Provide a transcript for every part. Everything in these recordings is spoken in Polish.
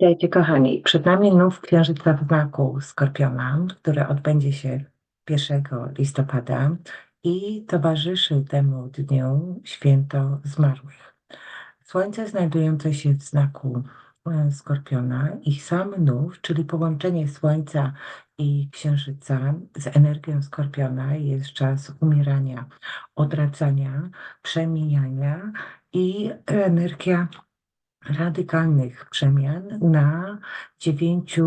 Witajcie kochani. Przed nami nów księżyca w znaku Skorpiona, który odbędzie się 1 listopada i towarzyszy temu dniu święto zmarłych. Słońce znajdujące się w znaku e, Skorpiona i sam nów, czyli połączenie Słońca i Księżyca z energią Skorpiona jest czas umierania, odradzania, przemijania i energia radykalnych przemian na 9 e,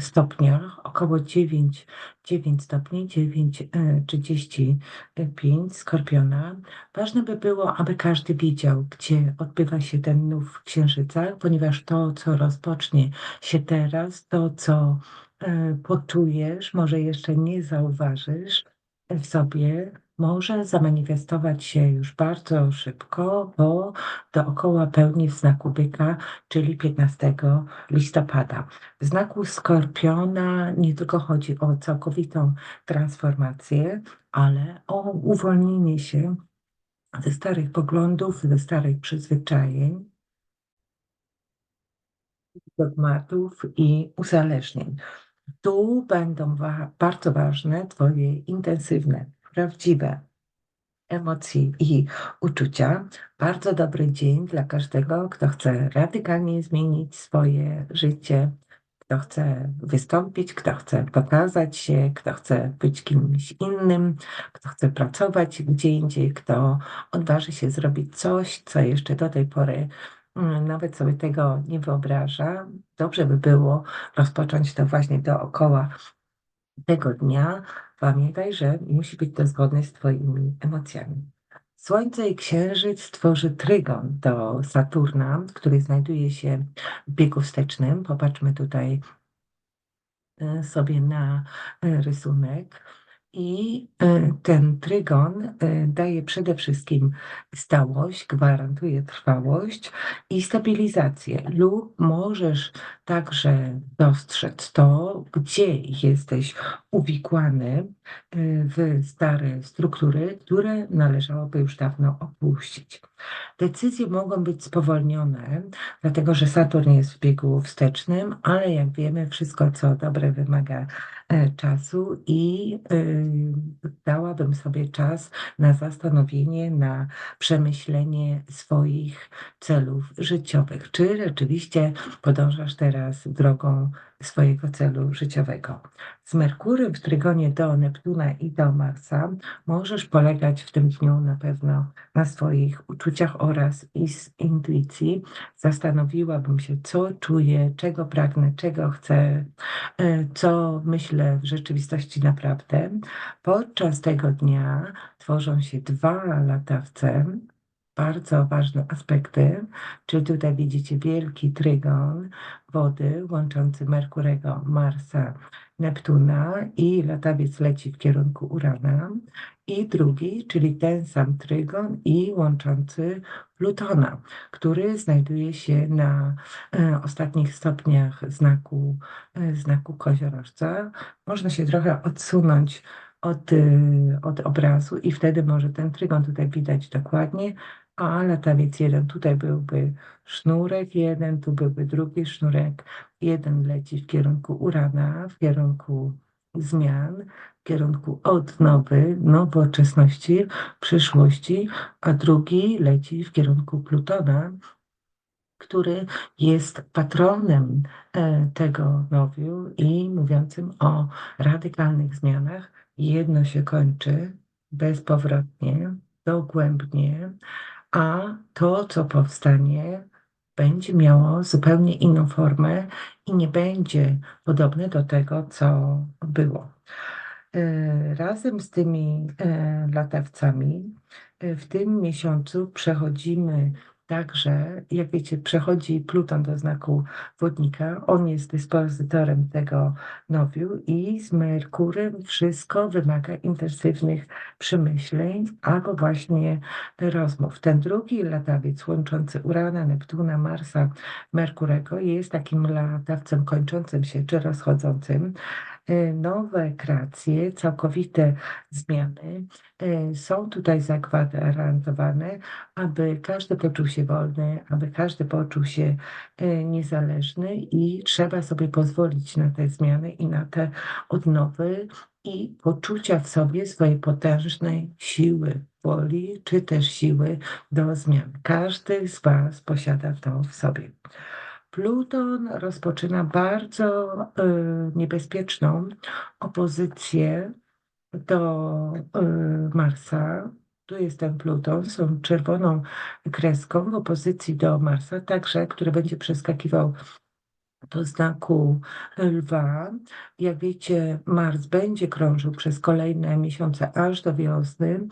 stopniach, około 9, 9 stopni, 9,35 Skorpiona. Ważne by było, aby każdy wiedział, gdzie odbywa się ten nów księżyca, ponieważ to, co rozpocznie się teraz, to, co e, poczujesz, może jeszcze nie zauważysz w sobie, może zamanifestować się już bardzo szybko, bo dookoła pełni w znaku byka, czyli 15 listopada. W znaku skorpiona nie tylko chodzi o całkowitą transformację, ale o uwolnienie się ze starych poglądów, ze starych przyzwyczajeń, dogmatów i uzależnień. Tu będą wa bardzo ważne Twoje intensywne prawdziwe emocje i uczucia. Bardzo dobry dzień dla każdego, kto chce radykalnie zmienić swoje życie, kto chce wystąpić, kto chce pokazać się, kto chce być kimś innym, kto chce pracować gdzie indziej, kto odważy się zrobić coś, co jeszcze do tej pory mm, nawet sobie tego nie wyobraża. Dobrze by było rozpocząć to właśnie dookoła tego dnia pamiętaj, że musi być to zgodne z Twoimi emocjami. Słońce i Księżyc tworzy trygon do Saturna, który znajduje się w biegu wstecznym. Popatrzmy tutaj e, sobie na e, rysunek. I e, ten trygon daje przede wszystkim stałość, gwarantuje trwałość i stabilizację, lub możesz także dostrzec to, gdzie jesteś uwikłany e, w stare struktury, które należałoby już dawno opuścić. Decyzje mogą być spowolnione, dlatego że Saturn jest w biegu wstecznym, ale jak wiemy, wszystko co dobre wymaga E, czasu i y, dałabym sobie czas na zastanowienie, na przemyślenie swoich celów życiowych. Czy rzeczywiście podążasz teraz drogą swojego celu życiowego? Z Merkurem w trygonie do Neptuna i do Marsa możesz polegać w tym dniu na pewno na swoich uczuciach oraz intuicji. Zastanowiłabym się, co czuję, czego pragnę, czego chcę, e, co myślę w rzeczywistości naprawdę. Podczas tego dnia tworzą się dwa latawce, bardzo ważne aspekty, czyli tutaj widzicie wielki trygon wody łączący Merkurego, Marsa, Neptuna i latawiec leci w kierunku Urana i drugi, czyli ten sam trygon i łączący Plutona, który znajduje się na e, ostatnich stopniach znaku, e, znaku koziorożca. Można się trochę odsunąć od, e, od obrazu i wtedy może ten trygon tutaj widać dokładnie, a latawiec jeden tutaj byłby sznurek jeden, tu byłby drugi sznurek, jeden leci w kierunku Urana, w kierunku zmian, w kierunku odnowy, nowoczesności, przyszłości, a drugi leci w kierunku Plutona, który jest patronem e, tego nowiu i mówiącym o radykalnych zmianach. Jedno się kończy bezpowrotnie, dogłębnie, a to, co powstanie, będzie miało zupełnie inną formę i nie będzie podobne do tego, co było. E, razem z tymi e, latawcami e, w tym miesiącu przechodzimy Także, jak wiecie, przechodzi Pluton do znaku wodnika. On jest dyspozytorem tego nowiu i z Merkurem wszystko wymaga intensywnych przemyśleń albo właśnie rozmów. Ten drugi latawiec łączący Urana, Neptuna, Marsa, Merkurego jest takim latawcem kończącym się czy rozchodzącym. E, nowe kreacje, całkowite zmiany e, są tutaj zagwarantowane, aby każdy poczuł się wolny, aby każdy poczuł się niezależny i trzeba sobie pozwolić na te zmiany i na te odnowy i poczucia w sobie swojej potężnej siły woli, czy też siły do zmian. Każdy z Was posiada to w sobie. Pluton rozpoczyna bardzo y, niebezpieczną opozycję do y, Marsa. Tu jest ten Pluton, są czerwoną kreską w opozycji do Marsa, także, który będzie przeskakiwał do znaku lwa. Jak wiecie, Mars będzie krążył przez kolejne miesiące aż do wiosny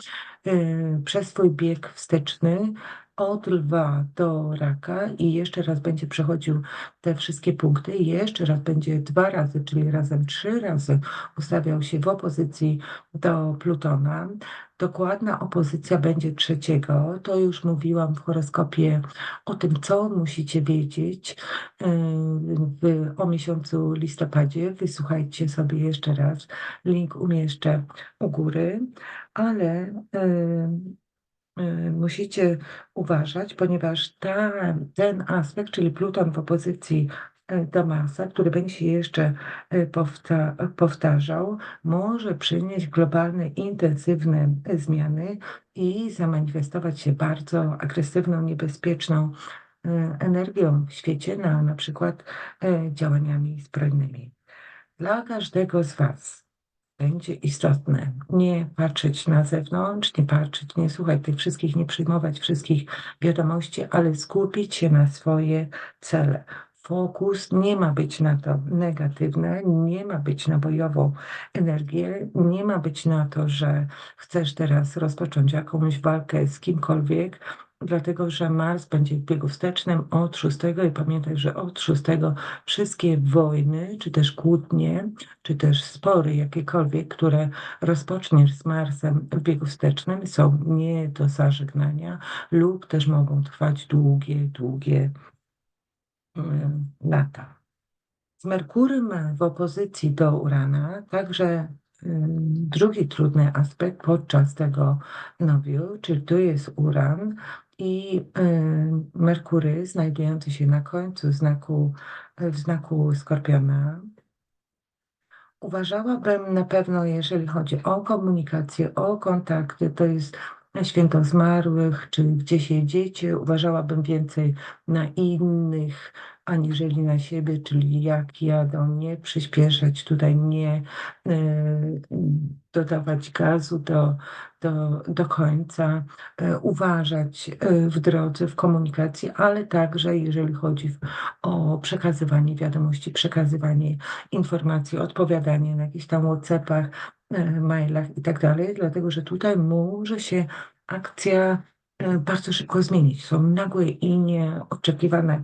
y, przez swój bieg wsteczny od lwa do raka i jeszcze raz będzie przechodził te wszystkie punkty i jeszcze raz będzie dwa razy, czyli razem trzy razy ustawiał się w opozycji do Plutona. Dokładna opozycja będzie trzeciego. To już mówiłam w horoskopie o tym, co musicie wiedzieć yy, w, o miesiącu listopadzie. Wysłuchajcie sobie jeszcze raz. Link umieszczę u góry, ale yy, musicie uważać, ponieważ ta, ten aspekt, czyli Pluton w opozycji y, do Marsa, który będzie się jeszcze y, powta powtarzał, może przynieść globalne, intensywne zmiany i zamanifestować się bardzo agresywną, niebezpieczną energią w świecie, na, na przykład działaniami zbrojnymi. Dla każdego z Was będzie istotne. Nie patrzeć na zewnątrz, nie patrzeć, nie słuchać tych wszystkich, nie przyjmować wszystkich wiadomości, ale skupić się na swoje cele. Fokus nie ma być na to negatywne, nie ma być na bojową energię, nie ma być na to, że chcesz teraz rozpocząć jakąś walkę z kimkolwiek, dlatego że Mars będzie w biegu wstecznym od 6 i pamiętaj, że od 6 wszystkie wojny, czy też kłótnie, czy też spory jakiekolwiek, które rozpoczniesz z Marsem w biegu wstecznym są nie do zażegnania lub też mogą trwać długie, długie lata. Z Merkurym w opozycji do Urana także drugi trudny aspekt podczas tego nowiu, czyli tu jest Uran, i Merkury znajdujący się na końcu znaku, w znaku Skorpiona. Uważałabym na pewno, jeżeli chodzi o komunikację, o kontakty, to jest święto zmarłych, czy gdzieś jedziecie, uważałabym więcej na innych, aniżeli na siebie, czyli jak jadą, nie przyspieszać tutaj, nie y, dodawać gazu do, do, do końca, y, uważać y, w drodze, w komunikacji, ale także jeżeli chodzi o przekazywanie wiadomości, przekazywanie informacji, odpowiadanie na jakichś tam WhatsAppach, mailach i tak dalej, dlatego że tutaj może się akcja bardzo szybko zmienić. Są nagłe i nieoczekiwane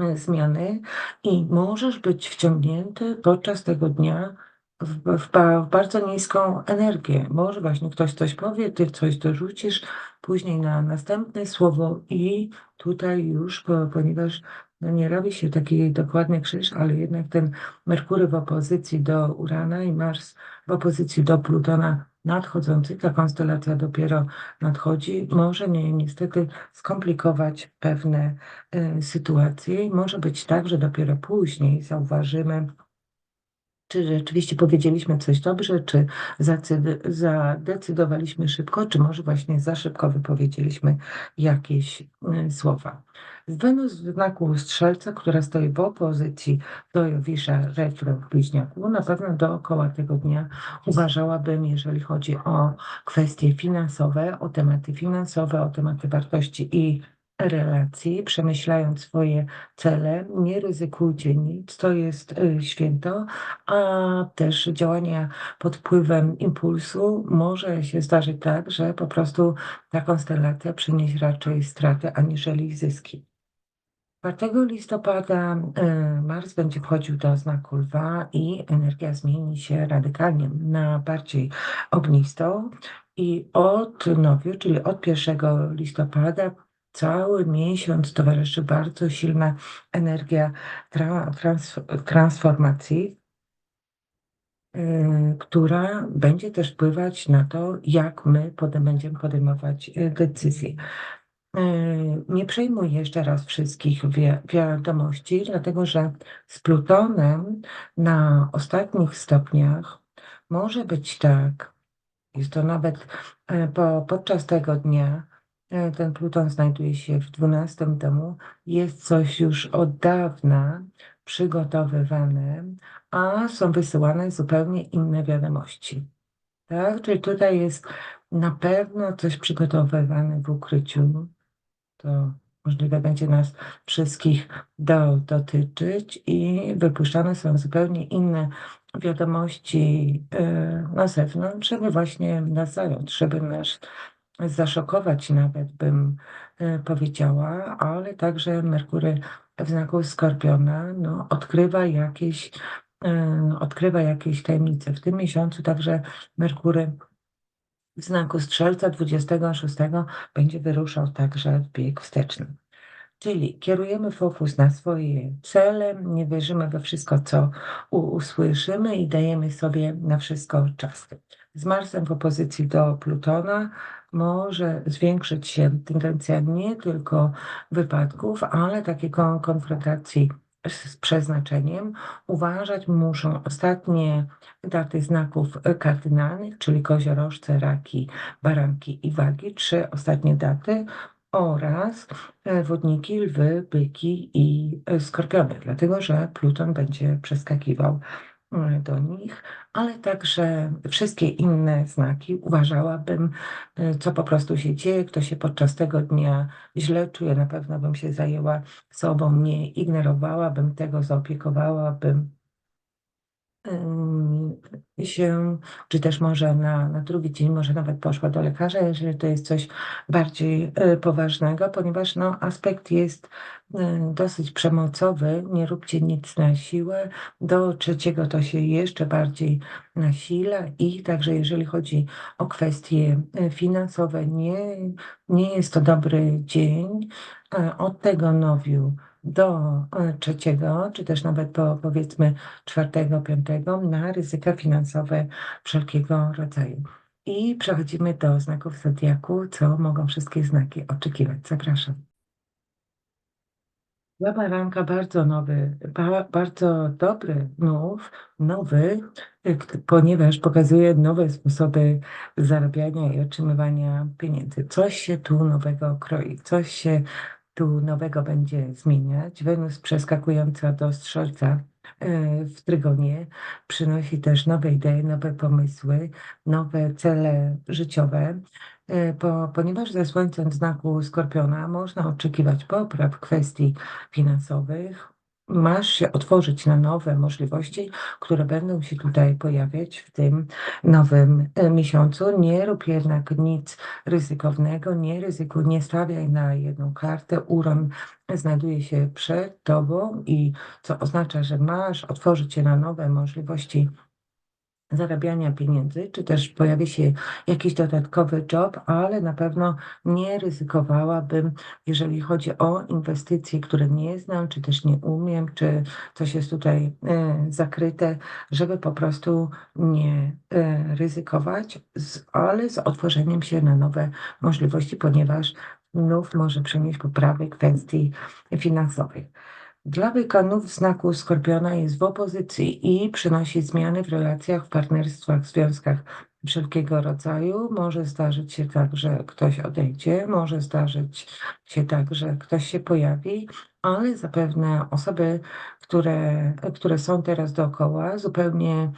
E, zmiany i możesz być wciągnięty podczas tego dnia w, w, w, bardzo niską energię. Może właśnie ktoś coś powie, ty coś dorzucisz, później na następne słowo i tutaj już, ponieważ no nie robi się taki dokładny krzyż, ale jednak ten Merkury w opozycji do Urana i Mars w opozycji do Plutona nadchodzący, ta konstelacja dopiero nadchodzi, może nie, niestety skomplikować pewne y, sytuacje i może być tak, że dopiero później zauważymy, czy rzeczywiście powiedzieliśmy coś dobrze, czy zadecydowaliśmy szybko, czy może właśnie za szybko wypowiedzieliśmy jakieś y, słowa. Wenus w znaku Strzelca, która stoi w opozycji do Jowisza retro w Bliźniaku, na pewno dookoła tego dnia uważałabym, jeżeli chodzi o kwestie finansowe, o tematy finansowe, o tematy wartości i relacji, przemyślając swoje cele, nie ryzykujcie nic, to jest y, święto, a też działania pod wpływem impulsu może się zdarzyć tak, że po prostu ta konstelacja przyniesie raczej straty aniżeli zyski. 4 listopada y, Mars będzie wchodził do znaku lwa i energia zmieni się radykalnie na bardziej ognistą i od nowiu, czyli od 1 listopada cały miesiąc towarzyszy bardzo silna energia trans transformacji. która będzie też wpływać na to, jak my będziemy podejmować decyzje. Nie przejmuj jeszcze raz wszystkich wi wiadomości, dlatego że z Plutonem na ostatnich stopniach może być tak, jest to nawet po, podczas tego dnia, ten Pluton znajduje się w 12 domu, jest coś już od dawna przygotowywane, a są wysyłane zupełnie inne wiadomości. Tak? Czyli tutaj jest na pewno coś przygotowywane w ukryciu. To możliwe będzie nas wszystkich do, dotyczyć i wypuszczane są zupełnie inne wiadomości y, na zewnątrz, żeby właśnie nas zająć, żeby nas zaszokować nawet bym y, powiedziała, ale także Merkury w znaku Skorpiona no, odkrywa jakieś y, odkrywa jakieś tajemnice. W tym miesiącu także Merkury w znaku Strzelca 26 będzie wyruszał także w bieg wsteczny. Czyli kierujemy fokus na swoje cele, nie wierzymy we wszystko, co usłyszymy i dajemy sobie na wszystko czas. Z Marsem w opozycji do Plutona może zwiększyć się tendencja nie tylko wypadków, ale takiego konfrontacji z przeznaczeniem. Uważać muszą ostatnie daty znaków kardynalnych, czyli koziorożce, raki, baranki i wagi, trzy ostatnie daty oraz wodniki, lwy, byki i skorpiony, dlatego że Pluton będzie przeskakiwał E, do nich, ale także wszystkie inne znaki uważałabym, e, co po prostu się dzieje, kto się podczas tego dnia źle czuje, na pewno bym się zajęła sobą, nie ignorowałabym tego, zaopiekowałabym się, czy też może na, na drugi dzień, może nawet poszła do lekarza, jeżeli to jest coś bardziej e, poważnego, ponieważ no, aspekt jest e, dosyć przemocowy, nie róbcie nic na siłę, do trzeciego to się jeszcze bardziej nasila i także jeżeli chodzi o kwestie e, finansowe, nie, nie jest to dobry dzień. Od tego nowiu do e, trzeciego, czy też nawet po powiedzmy czwartego, piątego na ryzyka finansowe wszelkiego rodzaju. I przechodzimy do znaków zodiaku, co mogą wszystkie znaki oczekiwać. Zapraszam. Dla baranka bardzo nowy, ba, bardzo dobry move, nowy, ponieważ pokazuje nowe sposoby zarabiania i otrzymywania pieniędzy. Coś się tu nowego kroi, coś się nowego będzie zmieniać. Wenus przeskakująca do strzelca e, w trygonie przynosi też nowe idee, nowe pomysły, nowe cele życiowe. E, po, ponieważ ze Słońcem w znaku Skorpiona można oczekiwać popraw w kwestii finansowych, masz się otworzyć na nowe możliwości, które będą się tutaj pojawiać w tym nowym e, miesiącu. Nie rób jednak nic ryzykownego, nie ryzykuj, nie stawiaj na jedną kartę. Uron znajduje się przed tobą i co oznacza, że masz otworzyć się na nowe możliwości zarabiania pieniędzy, czy też pojawi się jakiś dodatkowy job, ale na pewno nie ryzykowałabym, jeżeli chodzi o inwestycje, które nie znam, czy też nie umiem, czy coś jest tutaj e, zakryte, żeby po prostu nie e, ryzykować, z, ale z otworzeniem się na nowe możliwości, ponieważ znów może przynieść poprawy kwestii finansowych. Dla wykonów znaku Skorpiona jest w opozycji i przynosi zmiany w relacjach, w partnerstwach, w związkach wszelkiego rodzaju. Może zdarzyć się tak, że ktoś odejdzie, może zdarzyć się tak, że ktoś się pojawi, ale zapewne osoby, które, które są teraz dookoła, zupełnie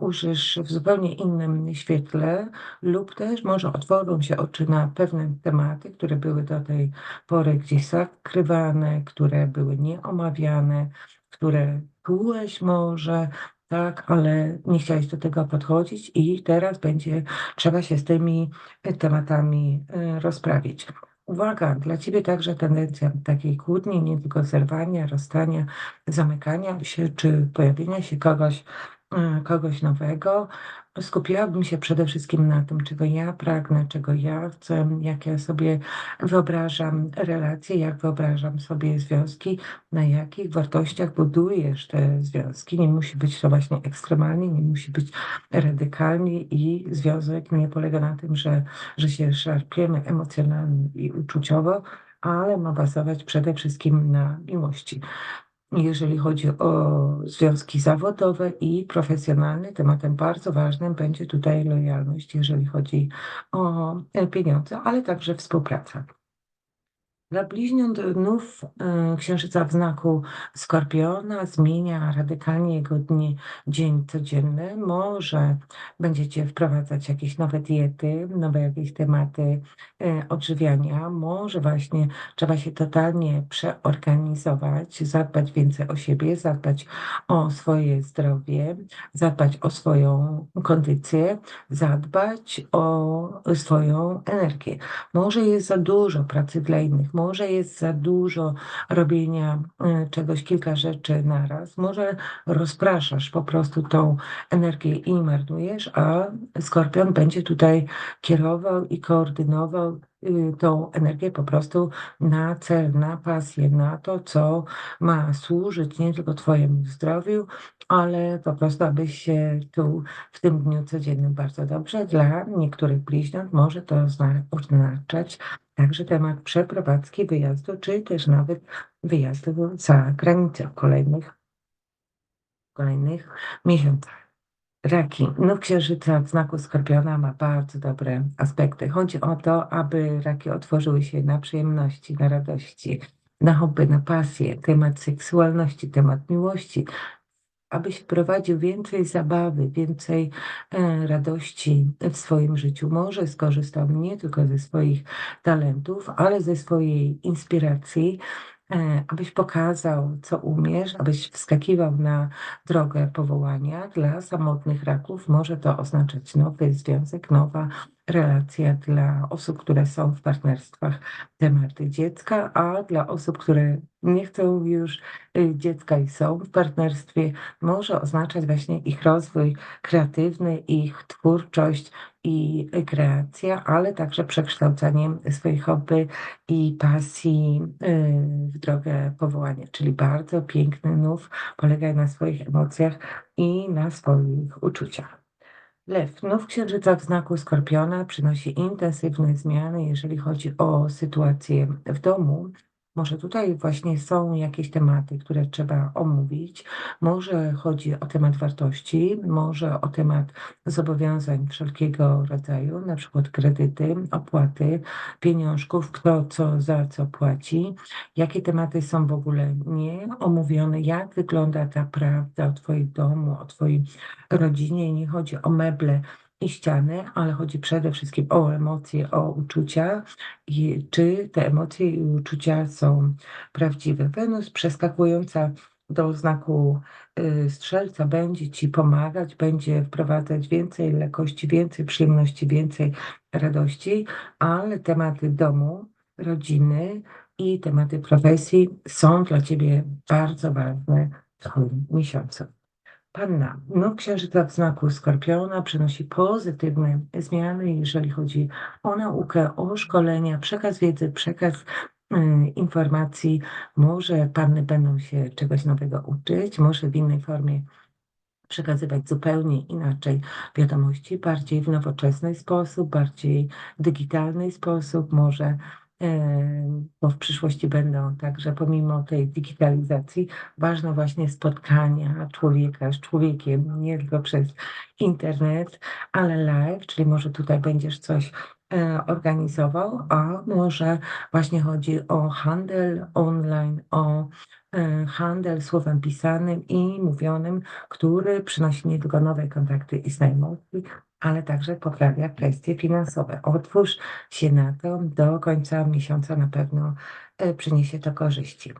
ujrzysz w zupełnie innym świetle, lub też może otworzą się oczy na pewne tematy, które były do tej pory gdzieś zakrywane, które były nieomawiane, które czułeś może, tak, ale nie chciałeś do tego podchodzić i teraz będzie trzeba się z tymi tematami e, rozprawić. Uwaga, dla Ciebie także tendencja takiej kłótni, nie tylko zerwania, rozstania, zamykania się, czy pojawienia się kogoś, e, kogoś nowego, skupiłabym się przede wszystkim na tym, czego ja pragnę, czego ja chcę, jak ja sobie wyobrażam relacje, jak wyobrażam sobie związki, na jakich wartościach budujesz te związki. Nie musi być to właśnie ekstremalnie, nie musi być radykalnie i związek nie polega na tym, że, że się szarpiemy emocjonalnie i uczuciowo, ale ma bazować przede wszystkim na miłości. Jeżeli chodzi o związki zawodowe i profesjonalne, tematem bardzo ważnym będzie tutaj lojalność, jeżeli chodzi o pieniądze, ale także współpraca. Dla bliźniąt e, księżyca w znaku Skorpiona zmienia radykalnie jego dni, dzień codzienny. Może będziecie wprowadzać jakieś nowe diety, nowe jakieś tematy e, odżywiania. Może właśnie trzeba się totalnie przeorganizować, zadbać więcej o siebie, zadbać o swoje zdrowie, zadbać o swoją kondycję, zadbać o swoją energię. Może jest za dużo pracy dla innych, może jest za dużo robienia e, czegoś, kilka rzeczy naraz, może rozpraszasz po prostu tą energię i marnujesz, a skorpion będzie tutaj kierował i koordynował y, tą energię po prostu na cel, na pasję, na to, co ma służyć nie tylko Twojemu zdrowiu, ale po prostu, abyś się tu w tym dniu codziennym bardzo dobrze. Dla niektórych bliźniąt może to oznaczać Także temat przeprowadzki, wyjazdu, czy też nawet wyjazdu za granicę w kolejnych, kolejnych miesiącach. Raki. No księżyca w znaku Skorpiona ma bardzo dobre aspekty. Chodzi o to, aby raki otworzyły się na przyjemności, na radości, na hobby, na pasję, temat seksualności, temat miłości, abyś wprowadził więcej zabawy, więcej e, radości w swoim życiu. Może skorzystał nie tylko ze swoich talentów, ale ze swojej inspiracji, e, abyś pokazał, co umiesz, abyś wskakiwał na drogę powołania. Dla samotnych raków może to oznaczać nowy związek, nowa relacja dla osób, które są w partnerstwach tematy dziecka, a dla osób, które nie chcą już y, dziecka i są w partnerstwie, może oznaczać właśnie ich rozwój kreatywny, ich twórczość i kreacja, ale także przekształcanie swoich hobby i pasji y, w drogę powołania, czyli bardzo piękny nów, polegaj na swoich emocjach i na swoich uczuciach. Lew, nów księżyca w znaku Skorpiona przynosi intensywne zmiany, jeżeli chodzi o sytuację w domu. Może tutaj właśnie są jakieś tematy, które trzeba omówić. Może chodzi o temat wartości, może o temat zobowiązań wszelkiego rodzaju, na przykład kredyty, opłaty, pieniążków, kto co za co płaci, jakie tematy są w ogóle nie omówione, jak wygląda ta prawda o Twoim domu, o Twojej rodzinie. Nie chodzi o meble, i ściany, ale chodzi przede wszystkim o emocje, o uczucia i czy te emocje i uczucia są prawdziwe. Wenus przeskakująca do znaku y, strzelca będzie Ci pomagać, będzie wprowadzać więcej lekkości, więcej przyjemności, więcej radości, ale tematy domu, rodziny i tematy profesji są dla Ciebie bardzo ważne w tym miesiącu. Panna, no księżyca w znaku Skorpiona przynosi pozytywne zmiany, jeżeli chodzi o naukę, o szkolenia, przekaz wiedzy, przekaz y, informacji. Może panny będą się czegoś nowego uczyć, może w innej formie przekazywać zupełnie inaczej wiadomości, bardziej w nowoczesny sposób, bardziej digitalny sposób, może bo w przyszłości będą także pomimo tej digitalizacji ważne właśnie spotkania człowieka z człowiekiem, nie tylko przez internet, ale live, czyli może tutaj będziesz coś e, organizował, a może właśnie chodzi o handel online, o handel słowem pisanym i mówionym, który przynosi nie tylko nowe kontakty i znajomości, ale także poprawia kwestie finansowe. Otwórz się na to, do końca miesiąca na pewno e, przyniesie to korzyści.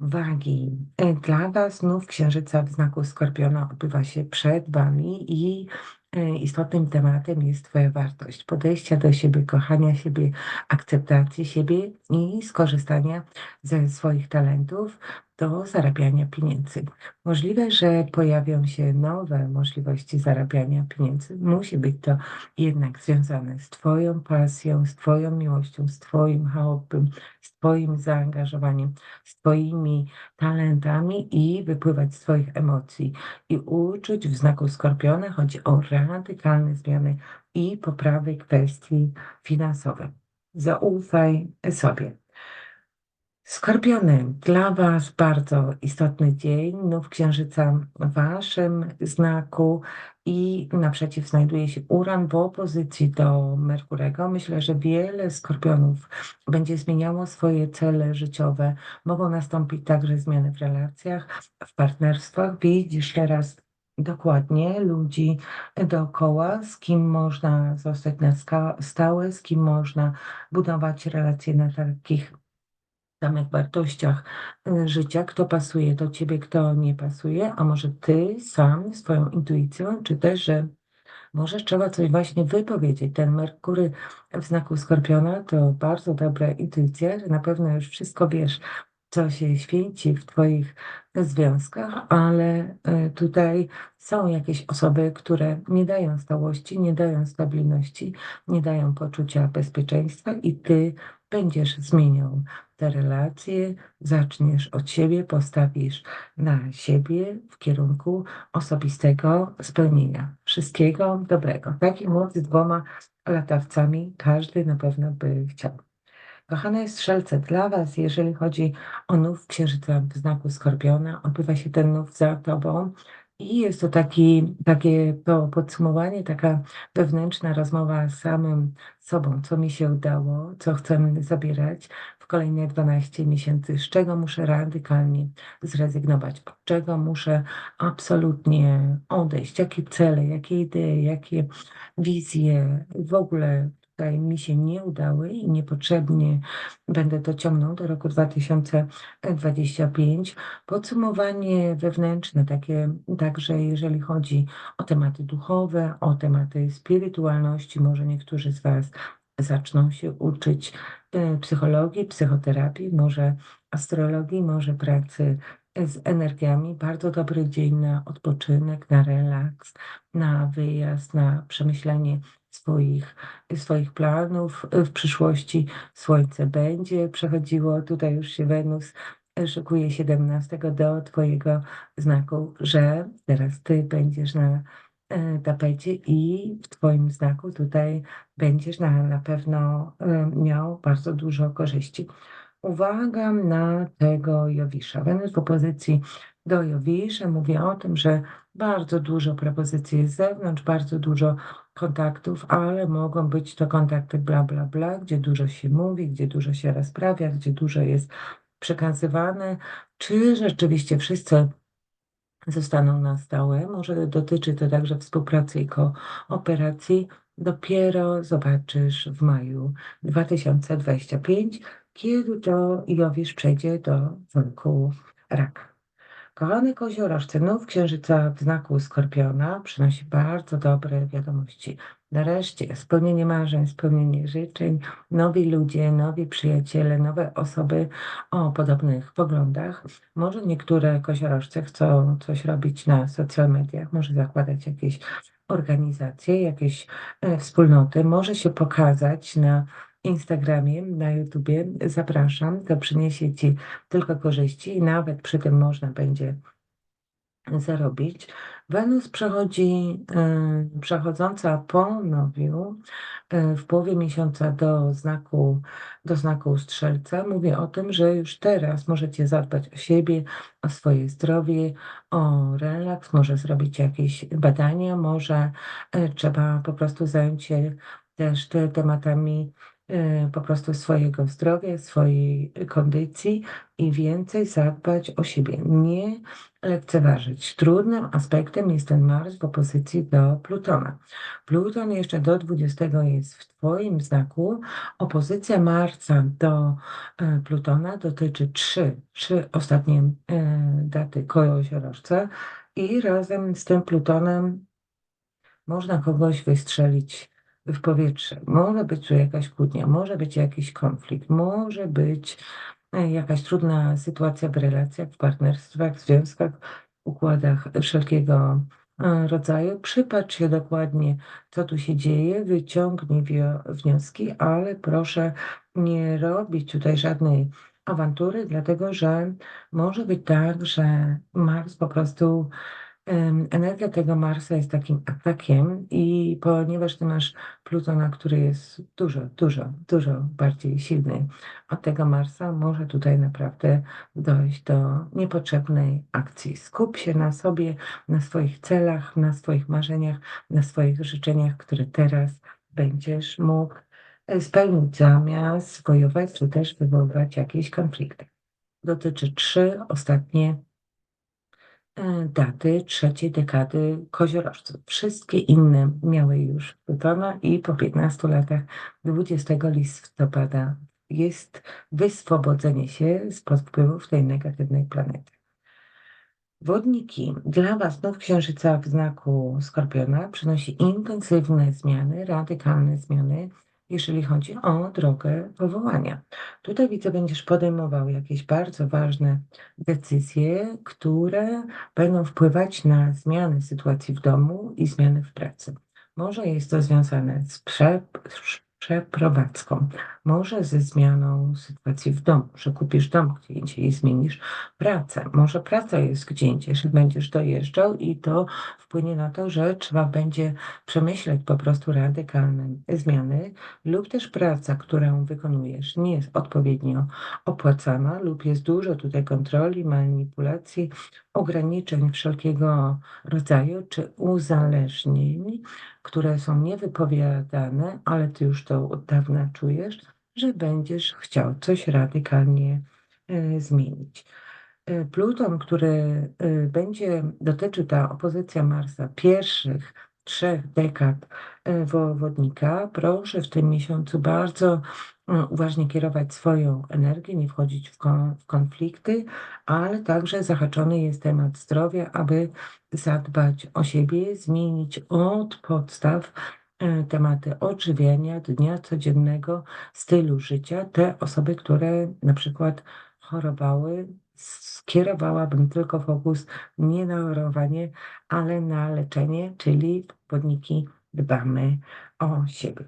Wagi. E, dla Was znów księżyca w znaku Skorpiona odbywa się przed Wami i e, istotnym tematem jest Twoja wartość, podejścia do siebie, kochania siebie, akceptacji siebie i skorzystania ze swoich talentów. Do zarabiania pieniędzy. Możliwe, że pojawią się nowe możliwości zarabiania pieniędzy. Musi być to jednak związane z Twoją pasją, z Twoją miłością, z Twoim hobby, z Twoim zaangażowaniem, z Twoimi talentami i wypływać z Twoich emocji i uczuć w znaku skorpiona. Chodzi o radykalne zmiany i poprawy kwestii finansowych. Zaufaj sobie. Skorpiony, dla Was bardzo istotny dzień, nów księżyca w Waszym znaku i naprzeciw znajduje się Uran w opozycji do Merkurego. Myślę, że wiele skorpionów będzie zmieniało swoje cele życiowe. Mogą nastąpić także zmiany w relacjach, w partnerstwach. Widzisz teraz dokładnie ludzi dookoła, z kim można zostać na stałe, z kim można budować relacje na takich samych wartościach y, życia, kto pasuje do ciebie, kto nie pasuje, a może ty sam swoją intuicją, czy też, że może trzeba coś właśnie wypowiedzieć. Ten Merkury w znaku Skorpiona to bardzo dobra intuicja, że na pewno już wszystko wiesz, co się święci w Twoich związkach, ale y, tutaj są jakieś osoby, które nie dają stałości, nie dają stabilności, nie dają poczucia bezpieczeństwa i Ty będziesz zmieniał te relacje, zaczniesz od siebie, postawisz na siebie w kierunku osobistego spełnienia. Wszystkiego dobrego. Taki młody z dwoma latawcami każdy na pewno by chciał. Kochane strzelce, dla Was, jeżeli chodzi o nów księżyca w znaku Skorpiona, odbywa się ten nów za Tobą i jest to taki, takie to podsumowanie, taka wewnętrzna rozmowa z samym sobą, co mi się udało, co chcemy zabierać kolejne 12 miesięcy, z czego muszę radykalnie zrezygnować, od czego muszę absolutnie odejść, jakie cele, jakie idee, jakie wizje, w ogóle tutaj mi się nie udały i niepotrzebnie będę to ciągnął do roku 2025. Podsumowanie wewnętrzne, takie także jeżeli chodzi o tematy duchowe, o tematy spirytualności, może niektórzy z Was zaczną się uczyć e, psychologii, psychoterapii, może astrologii, może pracy z energiami. Bardzo dobry dzień na odpoczynek, na relaks, na wyjazd, na przemyślenie swoich, swoich planów w przyszłości. Słońce będzie przechodziło, tutaj już się Wenus szykuje 17 do Twojego znaku, że teraz Ty będziesz na e, tapecie i w Twoim znaku tutaj będziesz na, na pewno e, miał bardzo dużo korzyści. Uwaga na tego Jowisza. Wenus w opozycji do Jowisza mówi o tym, że bardzo dużo propozycji jest z zewnątrz, bardzo dużo kontaktów, ale mogą być to kontakty bla, bla, bla, gdzie dużo się mówi, gdzie dużo się rozprawia, gdzie dużo jest przekazywane. Czy rzeczywiście wszyscy zostaną na stałe? Może dotyczy to także współpracy i kooperacji. Dopiero zobaczysz w maju 2025, kiedy to Jowisz przejdzie do znaku raka. Kochany koziorożce, nów księżyca w znaku Skorpiona przynosi bardzo dobre wiadomości. Nareszcie spełnienie marzeń, spełnienie życzeń, nowi ludzie, nowi przyjaciele, nowe osoby o podobnych poglądach. Może niektóre koziorożce chcą coś robić na social mediach, może zakładać jakieś organizacje, jakieś e, wspólnoty, może się pokazać na Instagramie, na YouTubie. Zapraszam, to przyniesie Ci tylko korzyści i nawet przy tym można będzie zarobić. Wenus przechodzi, przechodząca po nowiu w połowie miesiąca do znaku, do znaku strzelca, mówi o tym, że już teraz możecie zadbać o siebie, o swoje zdrowie, o relaks, może zrobić jakieś badania, może y, trzeba po prostu zająć się też tematami po prostu swojego zdrowia, swojej kondycji i więcej zadbać o siebie. Nie lekceważyć. Trudnym aspektem jest ten Mars w opozycji do Plutona. Pluton jeszcze do 20 jest w Twoim znaku. Opozycja Marsa do y, Plutona dotyczy trzy, trzy ostatnie y, daty koziorożca i razem z tym Plutonem można kogoś wystrzelić w powietrze. Może być tu jakaś kłótnia, może być jakiś konflikt, może być e, jakaś trudna sytuacja w relacjach, w partnerstwach, w związkach, układach wszelkiego e, rodzaju. Przypatrz się dokładnie, co tu się dzieje, wyciągnij wnioski, ale proszę nie robić tutaj żadnej awantury, dlatego że może być tak, że Mars po prostu Energia tego Marsa jest takim atakiem i ponieważ ty masz Plutona, który jest dużo, dużo, dużo bardziej silny od tego Marsa, może tutaj naprawdę dojść do niepotrzebnej akcji. Skup się na sobie, na swoich celach, na swoich marzeniach, na swoich życzeniach, które teraz będziesz mógł e, spełnić zamiast wojować, czy też wywoływać jakieś konflikty. Dotyczy trzy ostatnie daty trzeciej dekady koziorożców. Wszystkie inne miały już Plutona i po 15 latach 20 listopada jest wyswobodzenie się spod wpływów tej negatywnej planety. Wodniki dla Was nów księżyca w znaku Skorpiona przynosi intensywne zmiany, radykalne zmiany jeżeli chodzi o drogę powołania. Tutaj widzę, będziesz podejmował jakieś bardzo ważne decyzje, które będą wpływać na zmiany sytuacji w domu i zmiany w pracy. Może jest to związane z prze, przeprowadzką, może ze zmianą sytuacji w domu, że kupisz dom gdzie indziej i zmienisz pracę. Może praca jest gdzie indziej, że będziesz dojeżdżał i to wpłynie na to, że trzeba będzie przemyśleć po prostu radykalne zmiany lub też praca, którą wykonujesz nie jest odpowiednio opłacana lub jest dużo tutaj kontroli, manipulacji, ograniczeń wszelkiego rodzaju czy uzależnień, które są niewypowiadane, ale ty już to od dawna czujesz, że będziesz chciał coś radykalnie e, zmienić. E, Pluton, który e, będzie dotyczył ta opozycja Marsa pierwszych trzech dekad wodnika, proszę w tym miesiącu bardzo uważnie kierować swoją energię, nie wchodzić w konflikty, ale także zahaczony jest temat zdrowia, aby zadbać o siebie, zmienić od podstaw e, tematy odżywiania, dnia codziennego, stylu życia. Te osoby, które na przykład chorowały, skierowałabym tylko fokus nie na chorowanie, ale na leczenie, czyli podniki dbamy o siebie.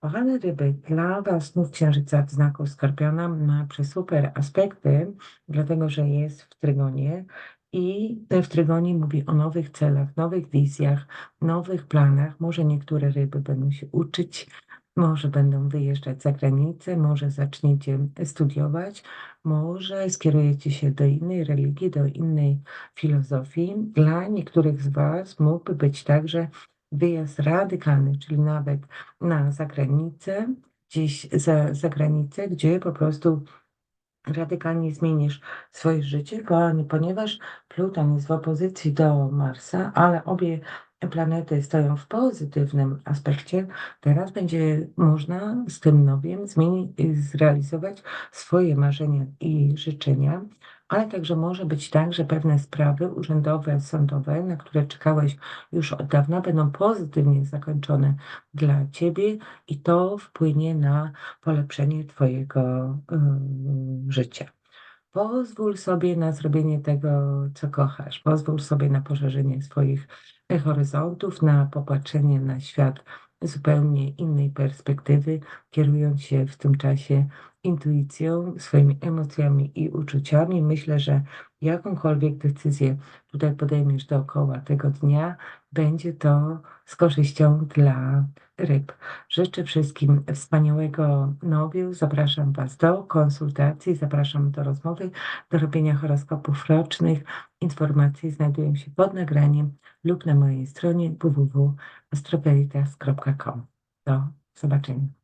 Kochane ryby, dla Was znów księżyca w znaku Skorpiona ma super aspekty, dlatego że jest w trygonie i w trygonie mówi o nowych celach, nowych wizjach, nowych planach. Może niektóre ryby będą się uczyć, może będą wyjeżdżać za granicę, może zaczniecie studiować, może skierujecie się do innej religii, do innej filozofii. Dla niektórych z Was mógłby być także wyjazd radykalny, czyli nawet na zagranicę, gdzieś za, za granicę, gdzie po prostu radykalnie zmienisz swoje życie, ponieważ Pluton jest w opozycji do Marsa, ale obie planety stoją w pozytywnym aspekcie, teraz będzie można z tym zmienić, zrealizować swoje marzenia i życzenia, ale także może być tak, że pewne sprawy urzędowe, sądowe, na które czekałeś już od dawna, będą pozytywnie zakończone dla Ciebie i to wpłynie na polepszenie Twojego życia. Pozwól sobie na zrobienie tego, co kochasz. Pozwól sobie na poszerzenie swoich horyzontów, na popatrzenie na świat zupełnie innej perspektywy, kierując się w tym czasie intuicją, swoimi emocjami i uczuciami. Myślę, że jakąkolwiek decyzję tutaj podejmiesz dookoła tego dnia, będzie to z korzyścią dla ryb. Życzę wszystkim wspaniałego nowiu. Zapraszam Was do konsultacji, zapraszam do rozmowy, do robienia horoskopów rocznych. Informacje znajdują się pod nagraniem lub na mojej stronie www.astroberitas.com. Do zobaczenia.